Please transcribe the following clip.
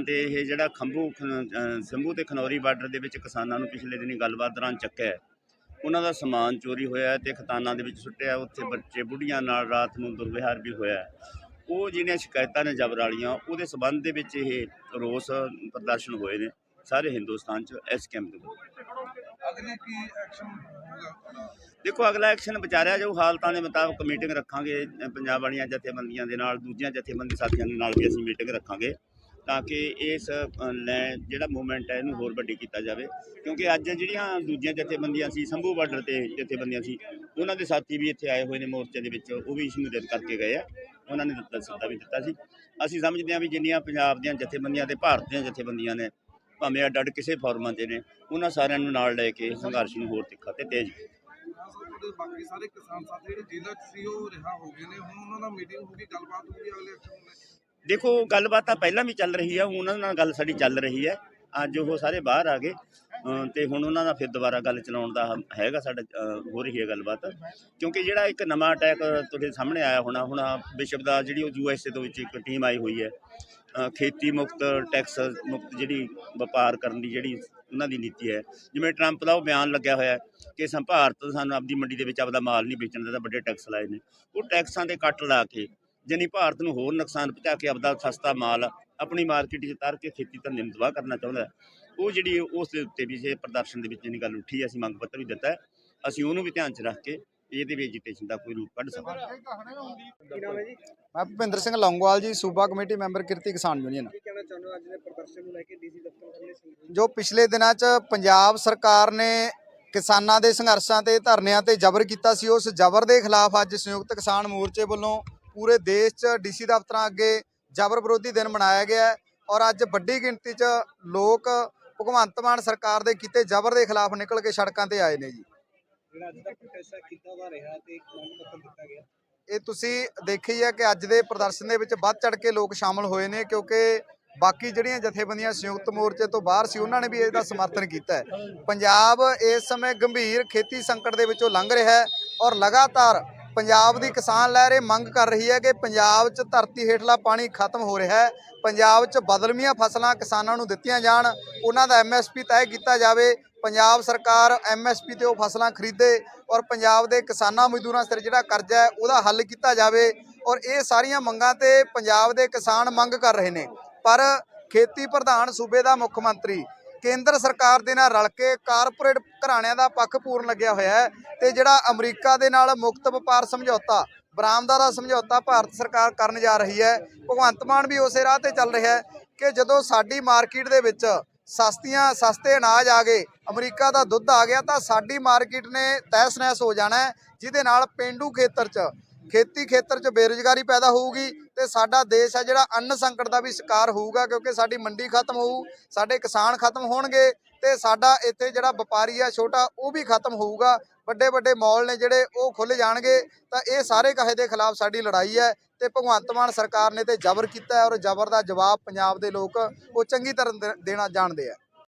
ਤੇ ਇਹ ਜਿਹੜਾ ਖੰਭੂ ਸੰਭੂ ਤੇ ਖਨੌਰੀ ਬਾਰਡਰ ਦੇ ਵਿੱਚ ਕਿਸਾਨਾਂ ਨੂੰ ਪਿਛਲੇ ਦਿਨੀ ਗੱਲਬਾਤ ਦੌਰਾਨ ਚੱਕਿਆ। ਉਹਨਾਂ ਦਾ ਸਮਾਨ ਚੋਰੀ ਹੋਇਆ ਤੇ ਖਤਾਨਾਂ ਦੇ ਵਿੱਚ ਸੁੱਟਿਆ ਉੱਥੇ ਬੱਚੇ ਬੁੱਢੀਆਂ ਨਾਲ ਰਾਤ ਨੂੰ ਦੁਰਵਿਹਾਰ ਵੀ ਹੋਇਆ। ਉਹ ਜਿਹੜੀਆਂ ਸ਼ਿਕਾਇਤਾਂ ਨੇ ਜਬਰ ਵਾਲੀਆਂ ਉਹਦੇ ਸਬੰਧ ਦੇ ਵਿੱਚ ਇਹ ਰੋਸ ਪ੍ਰਦਰਸ਼ਨ ਹੋਏ ਨੇ ਸਾਰੇ ਹਿੰਦੁਸਤਾਨ 'ਚ ਇਸ ਕੈਂਪ ਦੇ ਅਗਲੀ ਕੀ ਐਕਸ਼ਨ ਹੋਊਗਾ ਦੇਖੋ ਅਗਲਾ ਐਕਸ਼ਨ ਵਿਚਾਰਿਆ ਜੋ ਹਾਲਤਾਂ ਦੇ ਮੁਤਾਬਕ ਮੀਟਿੰਗ ਰੱਖਾਂਗੇ ਪੰਜਾਬ ਵਾਲੀਆਂ ਜਥੇਬੰਦੀਆਂ ਦੇ ਨਾਲ ਦੂਜੀਆਂ ਜਥੇਬੰਦੀ ਸਾਥੀਆਂ ਦੇ ਨਾਲ ਵੀ ਅਸੀਂ ਮੀਟਿੰਗ ਰੱਖਾਂਗੇ। ਤਾਂ ਕਿ ਇਸ ਲੈ, ਜਿਹੜਾ ਮੂਵਮੈਂਟ ਹੈ ਇਹਨੂੰ ਹੋਰ ਵੱਡੀ ਕੀਤਾ ਜਾਵੇ। ਕਿਉਂਕਿ ਅੱਜ ਜਿਹੜੀਆਂ ਦੂਜੀਆਂ ਜਥੇਬੰਦੀਆਂ ਸੀ, ਸੰਭੂ ਬਾਰਡਰ ਤੇ ਜਥੇਬੰਦੀਆਂ ਸੀ, ਉਹਨਾਂ ਦੇ ਸਾਥੀ ਵੀ ਇੱਥੇ ਆਏ ਹੋਏ ਨੇ ਮੋਰਚੇ ਦੇ ਵਿੱਚ, ਉਹ ਵੀ ਸ਼ਮੂਲੀਅਤ ਕਰਕੇ ਗਏ ਆ। ਉਹਨਾਂ ਨੇ ਦਿੱਤਾ, ਸੱਦਾ ਵੀ ਦਿੱਤਾ ਸੀ। ਅਸੀਂ ਸਮਝਦੇ ਹਾਂ ਵੀ ਜਿੰਨੀਆਂ ਪੰਜਾਬ ਦੀਆਂ ਜਥੇਬੰਦੀਆਂ ਤੇ ਭਾਰਤ ਦੀਆਂ ਜਥੇਬੰਦੀਆਂ ਨੇ, ਭਾਵੇਂ ਅੱਡ ਅੱਡ ਕਿਸੇ ਫੋਰਮਾਂ 'ਤੇ ਨੇ, ਉਹਨਾਂ ਸਾਰਿਆਂ ਨੂੰ ਨਾਲ ਲੈ ਕੇ ਸੰਘਰਸ਼ ਨੂੰ ਹੋਰ ਤਿੱਖਾ ਤੇ ਤੇਜ਼। ਬਾਕੀ ਸਾਰੇ ਕਿਸਾਨ ਸਾਥੀ ਜਿਹੜੇ ਜੇਲ੍ਹਾਂ ਸੀ, ਉਹ ਰਿਹਾ ਹੋ ਗਏ ਨੇ। ਹੁਣ ਉਹਨਾਂ ਨਾਲ ਮੀਟਿੰਗ ਹੋਊਗੀ ਗੱਲਬਾਤ ਹੋਊਗੀ ਅਗਲੇ ਐਕਸ਼ਨ ਦੇਖੋ ਗੱਲਬਾਤ ਤਾਂ ਪਹਿਲਾਂ ਵੀ ਚੱਲ ਰਹੀ ਆ ਉਹਨਾਂ ਨਾਲ ਗੱਲ ਸਾਡੀ ਚੱਲ ਰਹੀ ਹੈ ਅੱਜ ਉਹ ਸਾਰੇ ਬਾਹਰ ਆ ਗਏ ਅ, ਤੇ ਹੁਣ ਉਹਨਾਂ ਦਾ ਫਿਰ ਦੁਬਾਰਾ ਗੱਲ ਚਲਾਉਣ ਦਾ ਹੈਗਾ ਸਾਡਾ ਹੋ ਰਹੀ ਹੈ ਗੱਲਬਾਤ। ਕਿਉਂਕਿ ਜਿਹੜਾ ਇੱਕ ਨਵਾਂ ਅਟੈਕ ਤੁਹਾਡੇ ਸਾਹਮਣੇ ਆਇਆ ਹੋਣਾ ਹੁਣ ਵਿਸ਼ਵ ਦਾ ਜਿਹੜੀ ਉਹ ਯੂਐਸਏ ਤੋਂ ਵਿੱਚ ਇੱਕ ਟੀਮ ਆਈ ਹੋਈ ਹੈ ਖੇਤੀ ਮੁਕਤ ਟੈਕਸ ਮੁਕਤ ਜਿਹੜੀ ਵਪਾਰ ਕਰਨ ਦੀ ਜਿਹੜੀ ਉਹਨਾਂ ਦੀ ਨੀਤੀ ਹੈ। ਜਿਵੇਂ ਟਰੰਪ ਦਾ ਉਹ ਬਿਆਨ ਲੱਗਿਆ ਹੋਇਆ ਕਿ ਸੰ ਭਾਰਤ ਸਾਨੂੰ ਆਪਦੀ ਮੰਡੀ ਦੇ ਵਿੱਚ ਆਪਦਾ ਮਾਲ ਨਹੀਂ ਵੇਚਣ ਦਿੰਦਾ ਵੱਡੇ ਟੈਕਸ ਲਾਏ ਨੇ। ਉਹ ਟੈਕਸਾਂ ਦੇ ਕੱਟ ਲਾ ਕੇ ਜਾਣੀ ਭਾਰਤ ਨੂੰ ਹੋਰ ਨੁਕਸਾਨ ਪਹੁੰਚਾ ਕੇ ਆਪਦਾ ਸਸਤਾ ਮਾਲ ਆਪਣੀ ਮਾਰਕੀਟ 'ਚ ਤਾਰ ਕੇ ਖੇਤੀ ਧੰਦੇ ਨੂੰ ਤਬਾਹ ਕਰਨਾ ਚਾਹੁੰਦਾ। ਉਹ ਜਿਹੜੀ ਉਸ ਦੇ ਉੱਤੇ ਵੀ ਇਹ ਪ੍ਰਦਰਸ਼ਨ ਦੇ ਵਿੱਚ ਜਿਹੜੀ ਗੱਲ ਉੱਠੀ ਹੈ, ਅਸੀਂ ਮੰਗ ਪੱਤਰ ਵੀ ਦਿੱਤਾ ਹੈ। ਅਸੀਂ ਉਹਨੂੰ ਵੀ ਧਿਆਨ 'ਚ ਰੱਖ ਕੇ ਇਹਦੇ ਵੀ ਐਜੀਟੇਸ਼ਨ ਦਾ ਕੋਈ ਰੂਪ ਕੱਢ ਸਕਾਂਗੇ ਕੀ ਨਾਮ ਹੈ ਜੀ ਕੀ ਮੈਂ ਭੁਪਿੰਦਰ ਸਿੰਘ ਲੌਂਗੋਵਾਲ ਜੀ ਸੂਬਾ committee member Kirti Kisan union ਕਹਿਣਾ ਚਾਹੁੰਦੇ ਹੋ ਅੱਜ ਦੇ ਪ੍ਰਦਰਸ਼ਨ ਨੂੰ ਲੈ ਕੇ ਡੀਸੀ ਦਫ਼ਤਰ ਖੁੱਲੇ ਸੀ ਜੋ ਪਿਛਲੇ ਦਿਨਾਂ 'ਚ ਪੰਜਾਬ ਸਰਕਾਰ ਨੇ ਕਿਸਾਨਾਂ ਦੇ ਸੰਘਰਸ਼ਾਂ ਤੇ ਧਰਨਿਆਂ ਤੇ ਜ਼ਬਰ ਕੀਤਾ ਸੀ ਉਸ ਜ਼ਬਰ ਦੇ ਖਿਲਾਫ ਅੱਜ ਸੰਯੁਕਤ ਕਿਸਾਨ ਮੋਰਚੇ ਵੱਲੋਂ ਪੂਰੇ ਦੇਸ਼ 'ਚ ਡੀਸੀ ਦਫ਼ਤਰਾਂ ਅੱਗੇ ਜ਼ਬਰ ਵਿਰੋਧੀ ਦਿਨ ਮਨਾਇਆ ਗਿਆ ਹੈ ਔਰ ਅੱਜ ਵੱਡੀ ਗਿਣਤੀ 'ਚ ਲੋਕ ਭਗਵੰਤ ਮਾਨ ਸਰਕਾਰ ਦੇ ਕੀਤੇ ਜ਼ਬਰ ਦੇ ਖਿਲਾਫ ਨਿਕਲ ਕੇ ਸੜਕਾਂ ਤੇ ਆਏ ਨੇ ਜੀ। ਇਹ ਤੁਸੀਂ ਦੇਖੀ ਹੈ ਕਿ ਅੱਜ ਦੇ ਪ੍ਰਦਰਸ਼ਨ ਦੇ ਵਿੱਚ ਵੱਧ ਚੜ ਕੇ ਲੋਕ ਸ਼ਾਮਲ ਹੋਏ ਨੇ ਕਿਉਂਕਿ ਬਾਕੀ ਜਿਹੜੀਆਂ ਜਥੇਬੰਦੀਆਂ ਸੰਯੁਕਤ ਮੋਰਚੇ ਤੋਂ ਬਾਹਰ ਸੀ ਉਹਨਾਂ ਨੇ ਵੀ ਇਹਦਾ ਸਮਰਥਨ ਕੀਤਾ ਹੈ। ਪੰਜਾਬ ਇਸ ਸਮੇਂ ਗੰਭੀਰ ਖੇਤੀ ਸੰਕਟ ਦੇ ਵਿੱਚੋਂ ਲੰਘ ਰਿਹਾ ਹੈ ਔਰ ਲਗਾਤਾਰ ਪੰਜਾਬ ਦੀ ਕਿਸਾਨ ਲਹਿਰ ਇਹ ਮੰਗ ਕਰ ਰਹੀ ਹੈ ਕਿ ਪੰਜਾਬ 'ਚ ਧਰਤੀ ਹੇਠਲਾ ਪਾਣੀ ਖਤਮ ਹੋ ਰਿਹਾ ਹੈ। ਪੰਜਾਬ 'ਚ ਬਦਲਮੀਆਂ ਫਸਲਾਂ ਕਿਸਾਨਾਂ ਨੂੰ ਦਿੱਤੀਆਂ ਜਾਣ। ਉਹਨਾਂ ਦਾ ਐਮਐਸਪੀ ਤੈਅ ਕੀਤਾ ਜਾਵੇ। ਪੰਜਾਬ ਸਰਕਾਰ ਐਮਐਸਪੀ ਤੇ ਉਹ ਫਸਲਾਂ ਖਰੀਦੇ ਔਰ ਪੰਜਾਬ ਦੇ ਕਿਸਾਨਾਂ ਮਜ਼ਦੂਰਾਂ ਸਿਰ ਜਿਹੜਾ ਕਰਜ਼ਾ ਹੈ ਉਹਦਾ ਹੱਲ ਕੀਤਾ ਜਾਵੇ ਔਰ ਇਹ ਸਾਰੀਆਂ ਮੰਗਾਂ ਤੇ ਪੰਜਾਬ ਦੇ ਕਿਸਾਨ ਮੰਗ ਕਰ ਰਹੇ ਨੇ। ਪਰ ਖੇਤੀ ਪ੍ਰਧਾਨ ਸੂਬੇ ਦਾ ਮੁੱਖ ਮੰਤਰੀ ਕੇਂਦਰ ਸਰਕਾਰ ਦੇ ਨਾਲ ਰਲ ਕੇ ਕਾਰਪੋਰੇਟ ਘਰਾਣਿਆਂ ਦਾ ਪੱਖ ਪੂਰਨ ਲੱਗਿਆ ਹੋਇਆ ਹੈ ਤੇ ਜਿਹੜਾ ਅਮਰੀਕਾ ਦੇ ਨਾਲ ਮੁਕਤ ਵਪਾਰ ਸਮਝੌਤਾ, ਬਰਾਮਦਾ ਦਾ ਸਮਝੌਤਾ ਭਾਰਤ ਸਰਕਾਰ ਕਰਨ ਜਾ ਰਹੀ ਹੈ, ਭਗਵੰਤ ਮਾਨ ਵੀ ਉਸੇ ਰਾਹ ਤੇ ਚੱਲ ਰਿਹਾ ਹੈ ਕਿ ਜਦੋਂ ਸਾਡੀ ਮਾਰਕੀਟ ਦੇ ਵਿੱਚ ਸਸਤੀਆਂ, ਸਸਤੇ ਅਨਾਜ ਆ ਗਏ, ਅਮਰੀਕਾ ਦਾ ਦੁੱਧ ਆ ਗਿਆ ਤਾਂ ਸਾਡੀ ਮਾਰਕੀਟ ਨੇ ਤਹਿਸ ਨਹਿਸ ਹੋ ਜਾਣਾ ਜਿਹਦੇ ਨਾਲ ਪਿੰਡੂ ਖੇਤਰ 'ਚ ਖੇਤੀ ਖੇਤਰ 'ਚ ਬੇਰੁਜ਼ਗਾਰੀ ਪੈਦਾ ਹੋਊਗੀ ਤੇ ਸਾਡਾ ਦੇਸ਼ ਹੈ ਜਿਹੜਾ ਅੰਨ ਸੰਕਟ ਦਾ ਵੀ ਸ਼ਿਕਾਰ ਹੋਊਗਾ, ਕਿਉਂਕਿ ਸਾਡੀ ਮੰਡੀ ਖਤਮ ਹੋਊ, ਸਾਡੇ ਕਿਸਾਨ ਖਤਮ ਹੋਣਗੇ ਤੇ ਸਾਡਾ ਇੱਥੇ ਜਿਹੜਾ ਵਪਾਰੀ ਆ ਛੋਟਾ, ਉਹ ਵੀ ਖਤਮ ਹੋਊਗਾ। ਵੱਡੇ ਵੱਡੇ ਮਾਲ ਨੇ ਜਿਹੜੇ, ਉਹ ਖੁੱਲ ਜਾਣਗੇ। ਤਾਂ ਇਹ ਸਾਰੇ ਕਹੇ ਦੇ ਖਿਲਾਫ ਸਾਡੀ ਲੜਾਈ ਹੈ ਤੇ ਭਗਵੰਤ ਮਾਨ ਸਰਕਾਰ ਨੇ ਤੇ ਜ਼ਬਰ ਕੀਤਾ ਔਰ ਜ਼ਬਰ ਦਾ ਜਵਾਬ ਪੰਜਾਬ ਦੇ ਲੋਕ ਉਹ ਚੰਗੀ ਤਰ੍ਹਾਂ ਦੇ- ਦੇਣਾ ਜਾਣਦੇ ਆ।